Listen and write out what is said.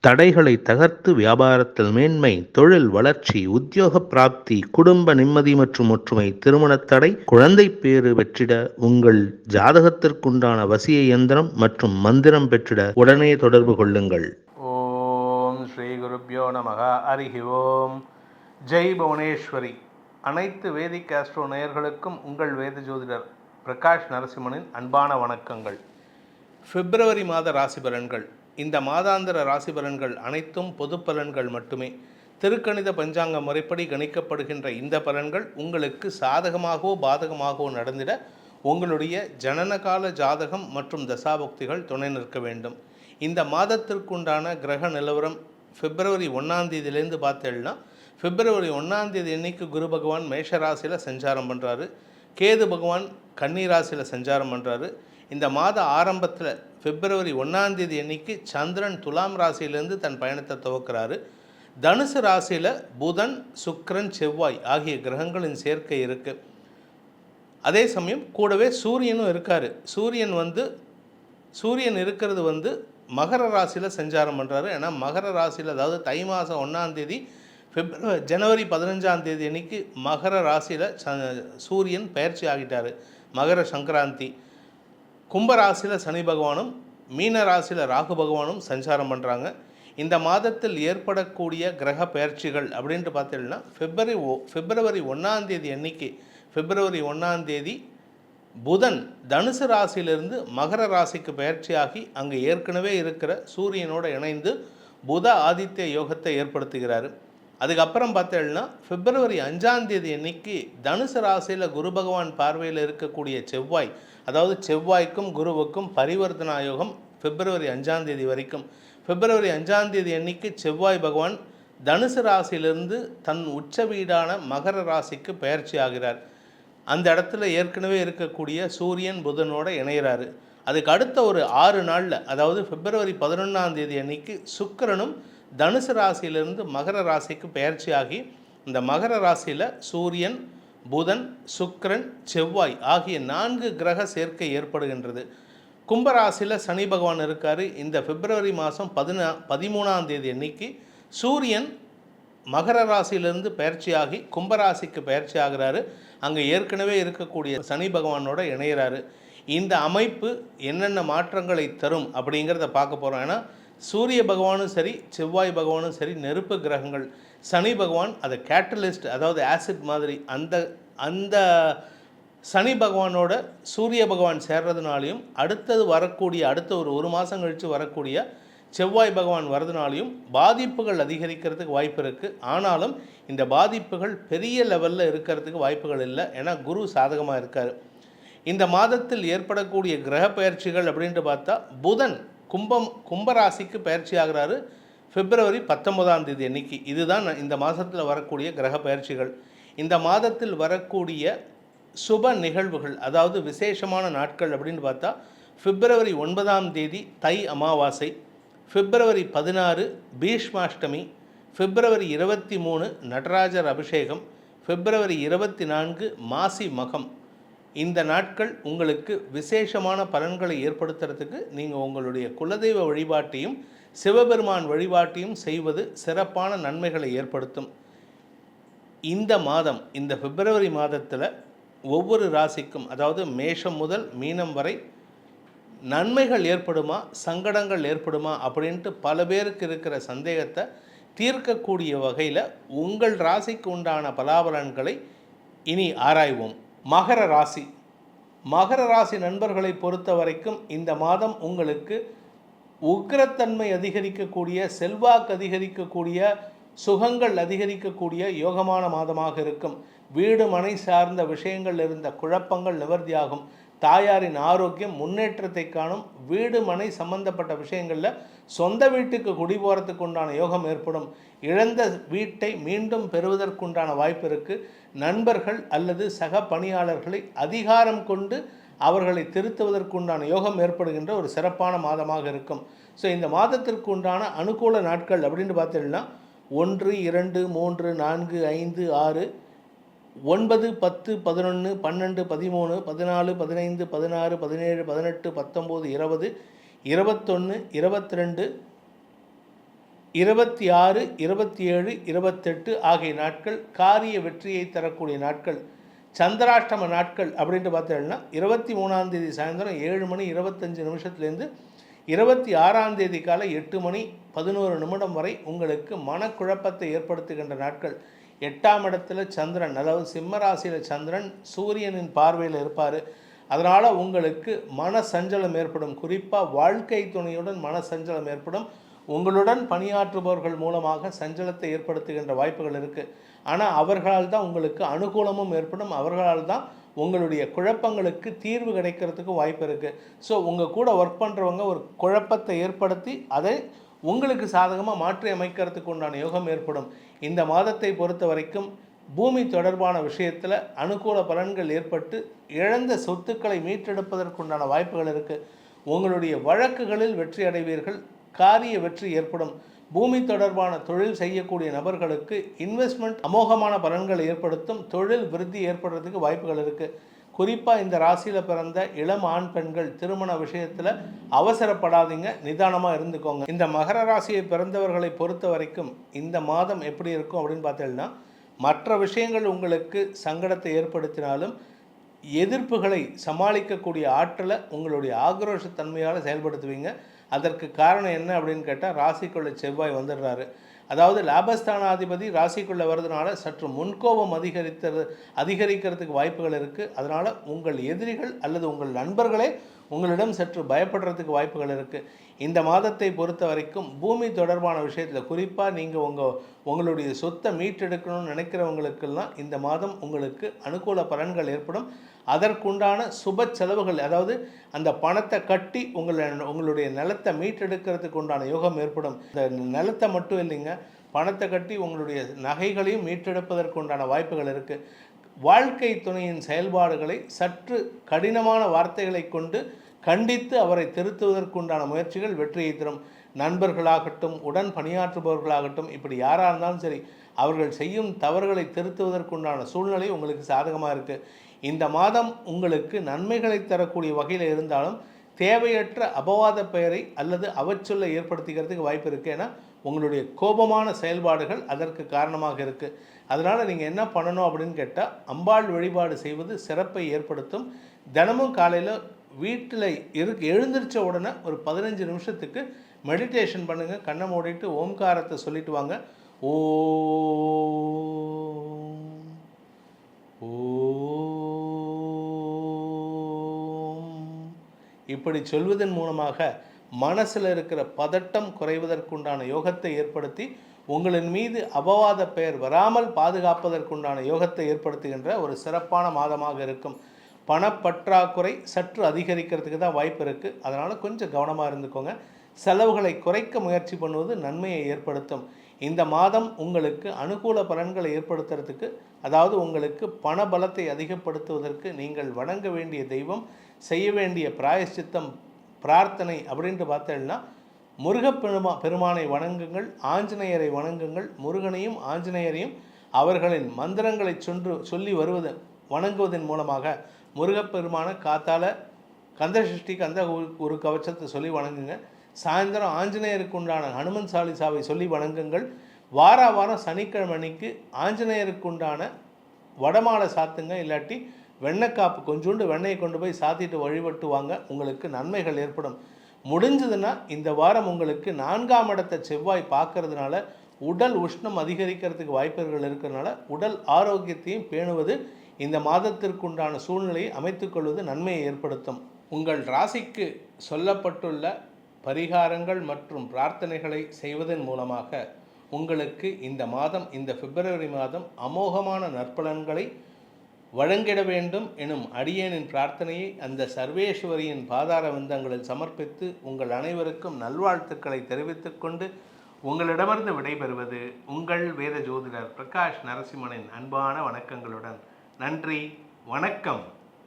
தடைகளை தகர்த்து வியாபாரத்தில் மேன்மை தொழில் வளர்ச்சி உத்தியோக பிராப்தி குடும்ப நிம்மதி மற்றும் ஒற்றுமை திருமணத் தடை குழந்தை பேறு பெற்றிட உங்கள் ஜாதகத்திற்குண்டான வசிய இயந்திரம் மற்றும் மந்திரம் பெற்றிட உடனே தொடர்பு கொள்ளுங்கள். ஓம் ஸ்ரீ குருப்யோ நமக. ஹரிஹி ஓம். ஜெய் புவனேஸ்வரி. அனைத்து வேதிக் ஆஸ்ட்ரோ நேயர்களுக்கும் உங்கள் வேத ஜோதிடர் பிரகாஷ் நரசிம்மனின் அன்பான வணக்கங்கள். பிப்ரவரி மாத ராசி பலன்கள் இந்த மாதாந்திர ராசி பலன்கள் அனைத்தும் பொது பலன்கள் மட்டுமே. திருக்கணித பஞ்சாங்க முறைப்படி கணிக்கப்படுகின்ற இந்த பலன்கள் உங்களுக்கு சாதகமாகவோ பாதகமாகவோ நடந்திட உங்களுடைய ஜனனகால ஜாதகம் மற்றும் தசாபக்திகள் துணை நிற்க வேண்டும். இந்த மாதத்திற்குண்டான கிரக நிலவரம் பிப்ரவரி ஒன்றாம் தேதியிலேருந்து பார்த்தேன்னா பிப்ரவரி ஒன்றாம் தேதி அன்னைக்கு குரு பகவான் மேஷராசியில் சஞ்சாரம் பண்ணுறாரு கேது பகவான் கன்னிராசியில் சஞ்சாரம் பண்ணுறாரு இந்த மாத ஆரம்பத்தில் பிப்ரவரி ஒன்றாந்தேதி அன்னைக்கு சந்திரன் துலாம் ராசியிலேருந்து தன் பயணத்தை துவக்கிறாரு. தனுசு ராசியில் புதன் சுக்கிரன் செவ்வாய் ஆகிய கிரகங்களின் சேர்க்கை இருக்குது அதே சமயம் கூடவே சூரியனும் இருக்கார். சூரியன் வந்து சூரியன் இருக்கிறது வந்து மகர ராசியில் சஞ்சாரம் பண்ணுறாரு ஏன்னா மகர ராசியில் அதாவது தை மாதம் ஒன்றாந்தேதி பிப்ரவரி ஜனவரி பதினஞ்சாம் தேதி அன்னைக்கு மகர ராசியில் சூரியன் பயிற்சி ஆகிட்டார். மகர சங்கராந்தி. கும்ப ராசியில் சனி பகவானும் மீன ராசியில் ராகு பகவானும் சஞ்சாரம் பண்ணுறாங்க இந்த மாதத்தில் ஏற்படக்கூடிய கிரக பயிற்சிகள் அப்படின்ட்டு பார்த்தீங்கன்னா பிப்ரவரி ஓ பிப்ரவரி ஒன்றாம் தேதி அன்னைக்கு பிப்ரவரி ஒன்றாம் தேதி புதன் தனுசு ராசியிலிருந்து மகர ராசிக்கு பயிற்சியாகி அங்கே ஏற்கனவே இருக்கிற சூரியனோடு இணைந்து புத ஆதித்ய யோகத்தை ஏற்படுத்துகிறார். அதுக்கப்புறம் பார்த்தேன்னா பிப்ரவரி அஞ்சாந்தேதி அன்னைக்கு தனுசு ராசியில் குரு பகவான் பார்வையில் இருக்கக்கூடிய செவ்வாய் அதாவது செவ்வாய்க்கும் குருவுக்கும் பரிவர்த்தனா யோகம் பிப்ரவரி அஞ்சாந்தேதி வரைக்கும். பிப்ரவரி அஞ்சாந்தேதி அன்னைக்கு செவ்வாய் பகவான் தனுசு ராசியிலிருந்து தன் உச்ச வீடான மகர ராசிக்கு பயிற்சி ஆகிறார். அந்த இடத்துல ஏற்கனவே இருக்கக்கூடிய சூரியன் புதனோட இணைகிறாரு அதுக்கு அடுத்த ஒரு ஆறு நாளில் அதாவது பிப்ரவரி பதினொன்றாம் தேதி அன்னைக்கு சுக்கிரனும் தனுசு ராசியிலிருந்து மகர ராசிக்கு பயிற்சியாகி இந்த மகர ராசியில் சூரியன் புதன் சுக்கரன் செவ்வாய் ஆகிய நான்கு கிரக சேர்க்கை ஏற்படுகின்றது. கும்பராசியில் சனி பகவான் இருக்கார். இந்த பிப்ரவரி மாதம் பதினா பதிமூணாம் தேதி அன்னைக்கு சூரியன் மகர ராசியிலிருந்து பயிற்சியாகி கும்பராசிக்கு பயிற்சி ஆகிறாரு அங்கே ஏற்கனவே இருக்கக்கூடிய சனி பகவானோட இணையிறாரு. இந்த அமைப்பு என்னென்ன மாற்றங்களை தரும் அப்படிங்கிறத பார்க்க போகிறோம் ஏன்னா சூரிய பகவானும் சரி செவ்வாய் பகவானும் சரி நெருப்பு கிரகங்கள். சனி பகவான் அதை கேட்டலிஸ்ட் அதாவது ஆசிட் மாதிரி அந்த அந்த சனி பகவானோட சூரிய பகவான் சேர்றதுனாலையும் அடுத்தது வரக்கூடிய அடுத்த ஒரு ஒரு மாதம் கழித்து வரக்கூடிய செவ்வாய் பகவான் வரதுனாலையும் பாதிப்புகள் அதிகரிக்கிறதுக்கு வாய்ப்பு இருக்குது ஆனாலும் இந்த பாதிப்புகள் பெரிய லெவலில் இருக்கிறதுக்கு வாய்ப்புகள் இல்லை. ஏன்னா குரு சாதகமாக இருக்கார். இந்த மாதத்தில் ஏற்படக்கூடிய கிரக பயிற்சிகள் அப்படின்ட்டு பார்த்தா புதன் கும்பம் கும்பராசிக்கு பயிற்சி ஆகிறாரு. பிப்ரவரி பத்தொன்பதாம் தேதி அன்னைக்கு. இதுதான் இந்த மாதத்தில் வரக்கூடிய கிரக பயிற்சிகள். இந்த மாதத்தில் வரக்கூடிய சுப நிகழ்வுகள் அதாவது விசேஷமான நாட்கள் அப்படின்னு பார்த்தா பிப்ரவரி ஒன்பதாம் தேதி தை அமாவாசை பிப்ரவரி பதினாறு பீஷ்மாஷ்டமி பிப்ரவரி இருபத்தி மூணு நடராஜர் அபிஷேகம் பிப்ரவரி இருபத்தி நான்கு மாசி மகம். இந்த நாட்கள் உங்களுக்கு விசேஷமான பலன்களை ஏற்படுத்துறதுக்கு நீங்கள் உங்களுடைய குலதெய்வ வழிபாட்டையும் சிவபெருமான் வழிபாட்டையும் செய்வது சிறப்பான நன்மைகளை ஏற்படுத்தும். இந்த மாதம் இந்த பிப்ரவரி மாதத்தில் ஒவ்வொரு ராசிக்கும் அதாவது மேஷம் முதல் மீனம் வரை நன்மைகள் ஏற்படுமா சங்கடங்கள் ஏற்படுமா அப்படின்ட்டு பல பேருக்கு இருக்கிற சந்தேகத்தை தீர்க்கக்கூடிய வகையில் உங்கள் ராசிக்கு உண்டான பலாபலன்களை இனி ஆராய்வோம். மகர ராசி. மகர ராசி நண்பர்களை பொறுத்த வரைக்கும் இந்த மாதம் உங்களுக்கு உக்கிரத்தன்மை அதிகரிக்கக்கூடிய செல்வாக்கு அதிகரிக்கக்கூடிய சுகங்கள் அதிகரிக்கக்கூடிய யோகமான மாதமாக இருக்கும். வீடு மனை சார்ந்த விஷயங்கள் இருந்த குழப்பங்கள் நிவர்த்தியாகும். தாயாரின் ஆரோக்கியம் முன்னேற்றத்தை காணும் வீடு மனை சம்பந்தப்பட்ட விஷயங்களில் சொந்த வீட்டுக்கு குடி போகிறதுக்கு உண்டான யோகம் ஏற்படும். இழந்த வீட்டை மீண்டும் பெறுவதற்குண்டான வாய்ப்பு இருக்குது நண்பர்கள் அல்லது சக பணியாளர்களை அதிகாரம் கொண்டு அவர்களை திருத்துவதற்குண்டான யோகம் ஏற்படுகின்ற ஒரு சிறப்பான மாதமாக இருக்கும். ஸோ இந்த மாதத்திற்கு உண்டான அனுகூல நாட்கள் அப்படின்னு பார்த்தீங்கன்னா ஒன்று இரண்டு மூன்று நான்கு ஐந்து ஆறு ஒன்பது பத்து பதினொன்று பன்னெண்டு பதிமூணு பதினாலு பதினைந்து பதினாறு பதினேழு பதினெட்டு பத்தொம்போது இருபது இருபத்தொன்று இருபத்தி ரெண்டு இருபத்தி ஆறு இருபத்தி ஏழு இருபத்தெட்டு ஆகிய நாட்கள் காரிய வெற்றியை தரக்கூடிய நாட்கள் சந்திராஷ்டம நாட்கள் அப்படின்ட்டு பார்த்தீங்கன்னா இருபத்தி மூணாம் தேதி சாயந்தரம் ஏழு மணி இருபத்தஞ்சு நிமிஷத்துலேருந்து இருபத்தி ஆறாம் தேதி காலை எட்டு மணி பதினோரு நிமிடம் வரை உங்களுக்கு மனக்குழப்பத்தை ஏற்படுத்துகின்ற நாட்கள். எட்டாம் இடத்துல சந்திரன் அதாவது சிம்ம ராசியில் சந்திரன் சூரியனின் பார்வையில் இருப்பார். அதனால் உங்களுக்கு மன சஞ்சலம் ஏற்படும். குறிப்பாக வாழ்க்கை துணையுடன் மன சஞ்சலம் ஏற்படும். உங்களுடன் பணியாற்றுபவர்கள் மூலமாக சஞ்சலத்தை ஏற்படுத்துகின்ற வாய்ப்புகள் இருக்குது ஆனால் அவர்களால் தான் உங்களுக்கு அனுகூலமும் ஏற்படும். அவர்களால் தான் உங்களுடைய குழப்பங்களுக்கு தீர்வு கிடைக்கிறதுக்கு வாய்ப்பு இருக்குது ஸோ உங்கள் கூட ஒர்க் பண்ணுறவங்க ஒரு குழப்பத்தை ஏற்படுத்தி அதை உங்களுக்கு சாதகமாக மாற்றி அமைக்கிறதுக்கு உண்டான யோகம் ஏற்படும். இந்த மாதத்தை பொறுத்த வரைக்கும் பூமி தொடர்பான விஷயத்தில் அனுகூல பலன்கள் ஏற்பட்டு இழந்த சொத்துக்களை மீட்டெடுப்பதற்குண்டான வாய்ப்புகள் இருக்குது உங்களுடைய வழக்குகளில் வெற்றி அடைவீர்கள். காரிய வெற்றி ஏற்படும். பூமி தொடர்பான தொழில் செய்யக்கூடிய நபர்களுக்கு இன்வெஸ்ட்மெண்ட் அமோகமான பலன்களை ஏற்படுத்தும். தொழில் விருத்தி ஏற்படுறதுக்கு வாய்ப்புகள் இருக்குது குறிப்பாக இந்த ராசியில் பிறந்த இளம் ஆண் பெண்கள் திருமண விஷயத்தில் அவசரப்படாதீங்க நிதானமாக இருந்துக்கோங்க. இந்த மகர ராசியை பிறந்தவர்களை பொறுத்த வரைக்கும் இந்த மாதம் எப்படி இருக்கும் அப்படின்னு பார்த்தீங்கன்னா மற்ற விஷயங்கள் உங்களுக்கு சங்கடத்தை ஏற்படுத்தினாலும் எதிர்ப்புகளை சமாளிக்கக்கூடிய ஆற்றலை உங்களுடைய ஆக்ரோஷத்தன்மையால் செயல்படுத்துவீங்க. அதற்கு காரணம் என்ன அப்படின்னு கேட்டால் ராசிக்குள்ள செவ்வாய் வந்துடுறாரு. அதாவது லாபஸ்தானாதிபதி ராசிக்குள்ளே வர்றதுனால சற்று முன்கோபம் அதிகரித்தது அதிகரிக்கிறதுக்கு வாய்ப்புகள் இருக்குது அதனால் உங்கள் எதிரிகள் அல்லது உங்கள் நண்பர்களே உங்களிடம் சற்று பயப்படுறதுக்கு வாய்ப்புகள் இருக்குது இந்த மாதத்தை பொறுத்த வரைக்கும் பூமி தொடர்பான விஷயத்தில் குறிப்பாக நீங்கள் உங்கள் உங்களுடைய சொத்தை மீட்டெடுக்கணும்னு நினைக்கிறவங்களுக்கெல்லாம் இந்த மாதம் உங்களுக்கு அனுகூல பலன்கள் ஏற்படும். அதற்குண்டான சுப செலவுகள் அதாவது அந்த பணத்தை கட்டி உங்களை உங்களுடைய நிலத்தை மீட்டெடுக்கிறதுக்கு உண்டான யோகம் ஏற்படும். இந்த நிலத்தை மட்டும் இல்லைங்க பணத்தை கட்டி உங்களுடைய நகைகளையும் மீட்டெடுப்பதற்கு உண்டான வாய்ப்புகள் இருக்குது வாழ்க்கை துணையின் செயல்பாடுகளை சற்று கடினமான வார்த்தைகளை கொண்டு கண்டித்து அவரை திருத்துவதற்குண்டான முயற்சிகள் வெற்றியை தரும். நண்பர்களாகட்டும் உடன் பணியாற்றுபவர்களாகட்டும் இப்படி யாராக இருந்தாலும் சரி அவர்கள் செய்யும் தவறுகளை திருத்துவதற்குண்டான சூழ்நிலை உங்களுக்கு சாதகமாக இருக்குது இந்த மாதம் உங்களுக்கு நன்மைகளை தரக்கூடிய வகையில் இருந்தாலும் தேவையற்ற அபவாத பெயரை அல்லது அவச்சொல்லை ஏற்படுத்திக்கிறதுக்கு வாய்ப்பு இருக்குது ஏன்னா உங்களுடைய கோபமான செயல்பாடுகள் அதற்கு காரணமாக இருக்குது அதனால் நீங்கள் என்ன பண்ணணும் அப்படின்னு கேட்டால் அம்பாள் வழிபாடு செய்வது சிறப்பை ஏற்படுத்தும். தினமும் காலையில் வீட்டில் இருக்கு எழுந்திரிச்ச உடனே ஒரு பதினஞ்சு நிமிஷத்துக்கு மெடிடேஷன் பண்ணுங்கள் கண்ணை மூடிட்டு ஓம்காரத்தை சொல்லிட்டு வாங்க. ஓ இப்படி சொல்வதன் மூலமாக மனசில் இருக்கிற பதட்டம் குறைவதற்குண்டான யோகத்தை ஏற்படுத்தி உங்களின் மீது அபவாத பெயர் வராமல் பாதுகாப்பதற்குண்டான யோகத்தை ஏற்படுத்துகின்ற ஒரு சிறப்பான மாதமாக இருக்கும். பணப்பற்றாக்குறை சற்று அதிகரிக்கிறதுக்கு தான் வாய்ப்பு இருக்குது அதனால் கொஞ்சம் கவனமாக இருந்துக்கோங்க. செலவுகளை குறைக்க முயற்சி பண்ணுவது நன்மையை ஏற்படுத்தும். இந்த மாதம் உங்களுக்கு அனுகூல பலன்களை ஏற்படுத்துறதுக்கு அதாவது உங்களுக்கு பண பலத்தை அதிகப்படுத்துவதற்கு நீங்கள் வணங்க வேண்டிய தெய்வம் செய்ய வேண்டிய பிராயச்சித்தம் பிரார்த்தனை அப்படின்ட்டு பார்த்தேன்னா முருகப்பெருமா பெருமானை வணங்குங்கள் ஆஞ்சநேயரை வணங்குங்கள் முருகனையும் ஆஞ்சநேயரையும் அவர்களின் மந்திரங்களை சொன்று சொல்லி வருவது வணங்குவதன் மூலமாக முருகப்பெருமான காத்தால கந்தசஷ்டி கந்த ஒரு- ஒரு கவச்சத்தை சொல்லி வணங்குங்க. சாயந்தரம் ஆஞ்சநேயருக்கு உண்டான ஹனுமன் சாலிசாவை சொல்லி வணங்குங்கள். வார வாரம் சனிக்கிழமை அன்னைக்கு ஆஞ்சநேயருக்கு உண்டான வடமாலை சாத்துங்க இல்லாட்டி வெண்ணெய்க்காப்பு கொஞ்சோண்டு வெண்ணெயை கொண்டு போய் சாத்திட்டு வழிபட்டு வாங்க உங்களுக்கு நன்மைகள் ஏற்படும். முடிஞ்சதுன்னா இந்த வாரம் உங்களுக்கு நான்காம் இடத்த செவ்வாய் பார்க்கறதுனால உடல் உஷ்ணம் அதிகரிக்கிறதுக்கு வாய்ப்புகள் இருக்கிறதுனால உடல் ஆரோக்கியத்தையும் பேணுவது இந்த மாதத்திற்குண்டான சூழ்நிலையை அமைத்துக்கொள்வது நன்மையை ஏற்படுத்தும். உங்கள் ராசிக்கு சொல்லப்பட்டுள்ள பரிகாரங்கள் மற்றும் பிரார்த்தனைகளை செய்வதன் மூலமாக உங்களுக்கு இந்த மாதம் இந்த பிப்ரவரி மாதம் அமோகமான நற்பலன்களை வழங்கிட வேண்டும் எனும் அடியேனின் பிரார்த்தனையை அந்த சர்வேஸ்வரியின் பாதார விந்தங்களில் சமர்ப்பித்து உங்கள் அனைவருக்கும் நல்வாழ்த்துக்களை தெரிவித்துக் கொண்டு உங்களிடமிருந்து விடைபெறுவது உங்கள் வேத ஜோதிடர் பிரகாஷ் நரசிம்மனின் அன்பான வணக்கங்களுடன். நன்றி வணக்கம்.